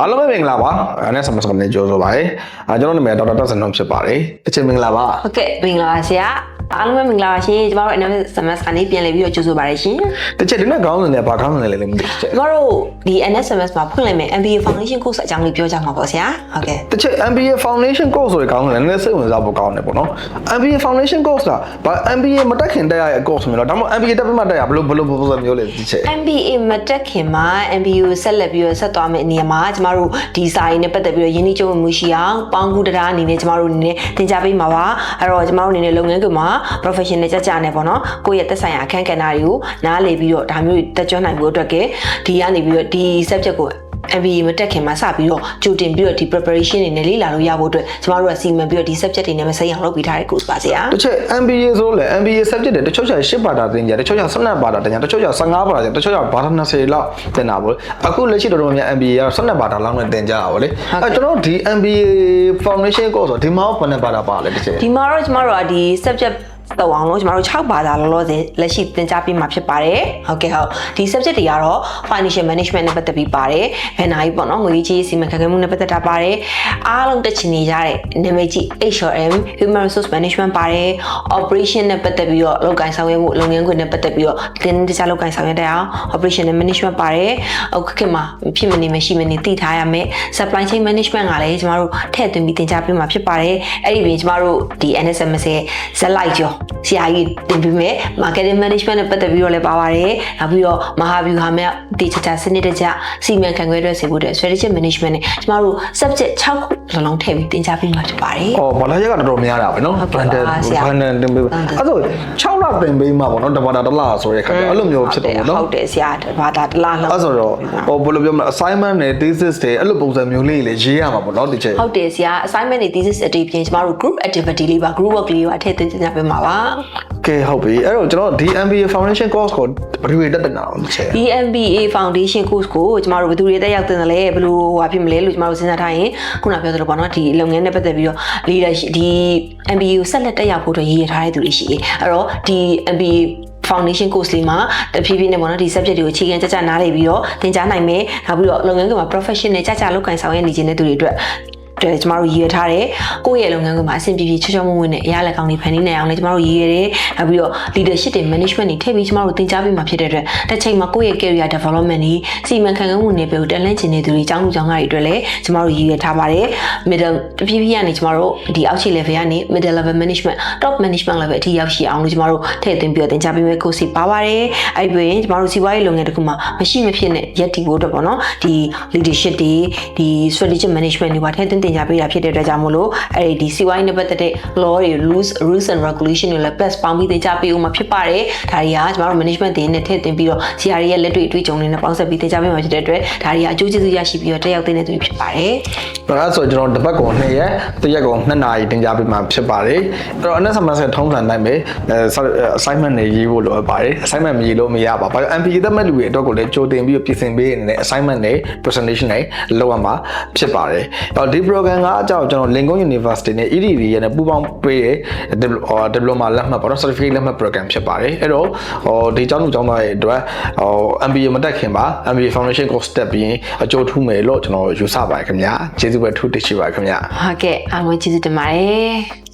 အားလုံးပဲမင်္ဂလာပါအဲနဲ့ဆမစကနေကြိုးဆိုပါတယ်အဲကျွန်တော်နာမည်ဒေါက်တာတက်ဆန်နှုံဖြစ်ပါတယ်အချင်းမင်္ဂလာပါဟုတ်ကဲ့မင်္ဂလာပါဆရာ အားလုံးပဲမင်္ဂလာပါရှင်ကျမတို့ NMS SMS ကနေပြန်လည်ပြီးတော့ကြိုဆိုပါရရှင်တစ်ချက်ဒီနေ့ခေါင်းစဉ်နဲ့ဘာခေါင်းစဉ်လဲလဲမသိဘူးချက်ကျမတို့ဒီ NSMS မှာဖွင့်လိုက်မယ် MBA Foundation Course အကြောင်းလေးပြောကြမှာပေါ့ဆရာဟုတ်ကဲ့တစ်ချက် MBA Foundation Course ဆိုတဲ့ခေါင်းစဉ်လည်းနည်းနည်းစိတ်ဝင်စားဖို့ကောင်းတယ်ပေါ့နော် MBA Foundation Course ကဘာ MBA မတက်ခင်တက်ရတဲ့ course မျိုးတော့ဒါမှမဟုတ် MBA တက်ပြီးမှတက်ရဘယ်လိုဘယ်လိုပုံစံမျိုးလဲတစ်ချက် MBA မတက်ခင်မှာ MBA ကိုဆက်လက်ပြီးတော့ဆက်သွားမယ့်အနေနဲ့မှာကျမတို့ဒီစာရင်းနဲ့ပတ်သက်ပြီးတော့ယင်းနှိမ့်ချုပ်မှုရှိအောင်ပေါင်းကူတရားအနေနဲ့ကျမတို့အနေနဲ့သင်ကြားပေးမှာပါအဲ့တော့ကျမတို့အနေနဲ့လုပ်ငန်းခွင်မှာ professional ကြကြနဲ့ပေါ့နော်ကိုယ့်ရဲ့သက်ဆိုင်ရာအခန်းကဏ္ဍတွေကိုနားလည်ပြီးတော့ဒါမျိုးတက်ကြွနိုင်ဖို့အတွက်ကဒီကနေပြီးတော့ဒီ subject ကို MBA မတက်ခင်မှာစပြီးတော့ကြိုတင်ပြီးတော့ဒီ preparation တွေနဲ့လေ့လာလို့ရဖို့အတွက်ကျမတို့ကစီမံပြီးတော့ဒီ subject တွေနဲ့မစိမ်းအောင်လုပ်ပေးထားတဲ့ course ပါဆရာတစ်ချက် MBA ဆိုလဲ MBA subject တွေတချို့ကျ10ဘာသာသင်ကြတယ်တချို့ကျ12ဘာသာသင်ကြတယ်တချို့ကျ15ဘာသာသင်တချို့ကျဘာသာ20လောက်သင်တာပေါ့အခုလက်ရှိတော်တော်များများ MBA က12ဘာသာလောက်နဲ့သင်ကြတာပေါ့လေအဲကျွန်တော်ဒီ MBA Foundation course ဆိုဒီမှာဘယ်နှဘာသာပါလဲတစ်ချက်ဒီမှာတော့ကျမတို့ကဒီ subject တော့အောင်လို့ကျမတို့6ဘာသာလောလောဆယ်လက်ရှိသင်ကြားပေးမှာဖြစ်ပါတယ်ဟုတ်ကဲ့ဟုတ်ဒီ subject တွေကတော့ financial management နဲ့ပတ်သက်ပြီးပါတယ်ဘယ်နာကြီးပေါ့နော်ငွေကြေးစီမံခန့်ခွဲမှုနဲ့ပတ်သက်တာပါတယ်အားလုံးတက်ချင်နေကြတဲ့နာမည်ကြီး HRM human resource management ပါတယ် operation နဲ့ပတ်သက်ပြီးတော့လုပ်ကိုင်ဆောင်ရွက်မှုလုပ်ငန်းခွင်နဲ့ပတ်သက်ပြီးတော့တင်းတခြားလုပ်ကိုင်ဆောင်ရွက်တဲ့အောင် operation နဲ့ management ပါတယ်အခုခေတ်မှာဖြစ်မနေမရှိမနေသိထားရမယ် supply chain management ကလည်းကျမတို့ထည့်သွင်းပြီးသင်ကြားပေးမှာဖြစ်ပါတယ်အဲ့ဒီပြင်ကျမတို့ဒီ NSMS ရဲ့ဇက်လိုက်ကျော်ဆရာကြီးတင်ပေးမယ် marketing management နဲ့ပတ်သက်ပြီးတော့လည်းပါပါတယ်နောက်ပြီးတော့မဟာဗျူဟာမဲ့ဒီချာချာစနစ်တကျစီမံခန့်ခွဲရစေဖို့အတွက် strategic management နဲ့ကျမတို့ subject 6ခုလုံးလုံးထည့်ပြီးသင်ကြားပေးမှာဖြစ်ပါတယ်အော်ဘာသာရက်ကတော်တော်များတာပဲနော်ဟုတ်ကဲ့ပါဆရာဘန်ဒန်တင်ပေးပါအဲ့ဆို6လတင်ပေးမှာပေါ့နော်တဘာသာတစ်လဆိုတဲ့ခါကျအဲ့လိုမျိုးဖြစ်တော့ပေါ့နော်ဟုတ်တယ်ဆရာဘာသာတစ်လားလောက်အဲ့ဆိုတော့ဟိုဘယ်လိုပြောမလဲ assignment နဲ့ thesis တွေအဲ့လိုပုံစံမျိုးလေးတွေလည်းရေးရမှာပေါ့နော်ဒီချက်ဟုတ်တယ်ဆရာ assignment တွေ thesis အတေးပြင်ကျမတို့ group activity လေးပါ group work လေးပါထည့်သွင်းသင်ကြားပေးမှာပါကဲဟုတ်ပြီအဲ့တော့ကျွန်တော်ဒီ MBA Foundation course ကိုဘယ်လိုတက်တက်တာအောင်ဒီချက်ဒီ MBA Foundation course ကိုကျမတို့ဘယ်သူတွေတက်ရောက်တင်တယ်လဲဘယ်လိုဟာဖြစ်မလဲလို့ကျမတို့စဉ်းစားထားရင်ခုနပြောသလိုပေါ့နော်ဒီလုပ်ငန်းနဲ့ပတ်သက်ပြီးတော့ leadership ဒီ MBA ကိုဆက်လက်တက်ရောက်ဖို့အတွက်ရည်ရည်ထားတဲ့သူတွေရှိတယ်အဲ့တော့ဒီ MBA foundation course လေးမှာတဖြည်းဖြည်းနဲ့ပေါ့နော်ဒီ subject တွေကိုအခြေခံကြကြနားလည်ပြီးတော့သင်ကြားနိုင်မယ်နောက်ပြီးတော့လုပ်ငန်းကမှာ professional ကြကြလုပ်ကိုင်ဆောင်ရွက်နေခြင်းတဲ့သူတွေအတွက် တဲ့ကျမတို့ရည်ရထားတယ်ကိုယ့်ရဲ့လုပ်ငန်းကမှာအဆင်ပြေပြေချောချောမွေ့မွေ့နဲ့အရာလက်ကောင်းတွေဖန်တီးနိုင်အောင်လည်းကျမတို့ရည်ရတယ်နောက်ပြီးတော့ leadership တွေ management တွေထည့်ပြီးကျမတို့သင်ကြားပေးမှာဖြစ်တဲ့အတွက်တစ်ချိန်မှာကိုယ့်ရဲ့ career development တွေစီမံခန့်ခွဲမှုနယ်ပယ်ကိုတက်လှမ်းချင်တဲ့သူတွေအကြောင်းလူကြောင်းကားတွေအတွက်လည်းကျမတို့ရည်ရထားပါတယ် middle တဖြည်းဖြည်းကနေကျမတို့ဒီအောက်ခြေ level ကနေ middle level management top management level အထိရောက်ရှိအောင်လို့ကျမတို့ထည့်သွင်းပြီးတော့သင်ကြားပေးမယ့် course တွေပါပါတယ်အဲ့ဒီပြင်ကျမတို့စီးပွားရေးလုပ်ငန်းတစ်ခုမှာမရှိမဖြစ်နဲ့ရက်တည်ဖို့အတွက်ပေါ့နော်ဒီ leadership တွေဒီ strategic management တွေပါထည့်သွင်းသင်ကြားပေးတာဖြစ်တဲ့အတွက်ကြောင့်မို့လို့အဲ့ဒီစီးပွားရေးနဲ့ပတ်သက်တဲ့ law တွေ rules rules and regulation တွေလည်း plus ပေါင်းပြီးသင်ကြားပေးဦးမှာဖြစ်ပါတယ်ဒါတွေကကျမတို့ management တွေနဲ့ထည့်သွင်းပြီးတော့ CR ရဲ့လက်တွေ့အတွေ့အကြုံတွေနဲ့ပေါင်းစပ်ပြီးသင်ကြားပေးမှာဖြစ်တဲ့အတွက်ဒါတွေကအကျိုးကျေးဇူးရရှိပြီးတော့တက်ရောက်တဲ့သူတွေဖြစ်ပါတယ်အဲ့ဆိုကျွန်တော်တစ်ပတ်ကို2ရက်တစ်ရက်ကို2နာရီတင်ကြပေးမှာဖြစ်ပါတယ်အဲ့တော့ NSMS ထုံးစံတိုင်းပဲအဲ assignment တွေရေးဖို့လိုအပ်ပါတယ် assignment မရေးလို့မရပါဘူးဘာလို့ MPA တက်မဲ့လူတွေအတွက်ကိုလည်းကြိုတင်ပြီးပြင်ဆင်ပေးနေတဲ့ assignment တွေ presentation တွေလုပ်ရမှာဖြစ်ပါတယ်အဲ့တော့ဒီ program ကအကြောင်းကျွန်တော် Lincoln University နဲ့ EDV ရဲ့ပူးပေါင်းပေးတဲ့ diploma လက်မှတ်ပေါ့နော် certificate လက်မှတ် program ဖြစ်ပါတယ်အဲ့တော့ဟိုဒီကျောင်းသူကျောင်းသားတွေအတွက်ဟို MBA မတက်ခင်ပါ MBA foundation course တက်ပြီးအကျိုးထူးမယ်လို့ကျွန်တော်ယူဆပါတယ်ခင်ဗျာကျေးဇူးပဲထူးတင်ရှိပါခင်ဗျာဟုတ်ကဲ့အားလုံးကျေးဇူးတင်ပါတယ်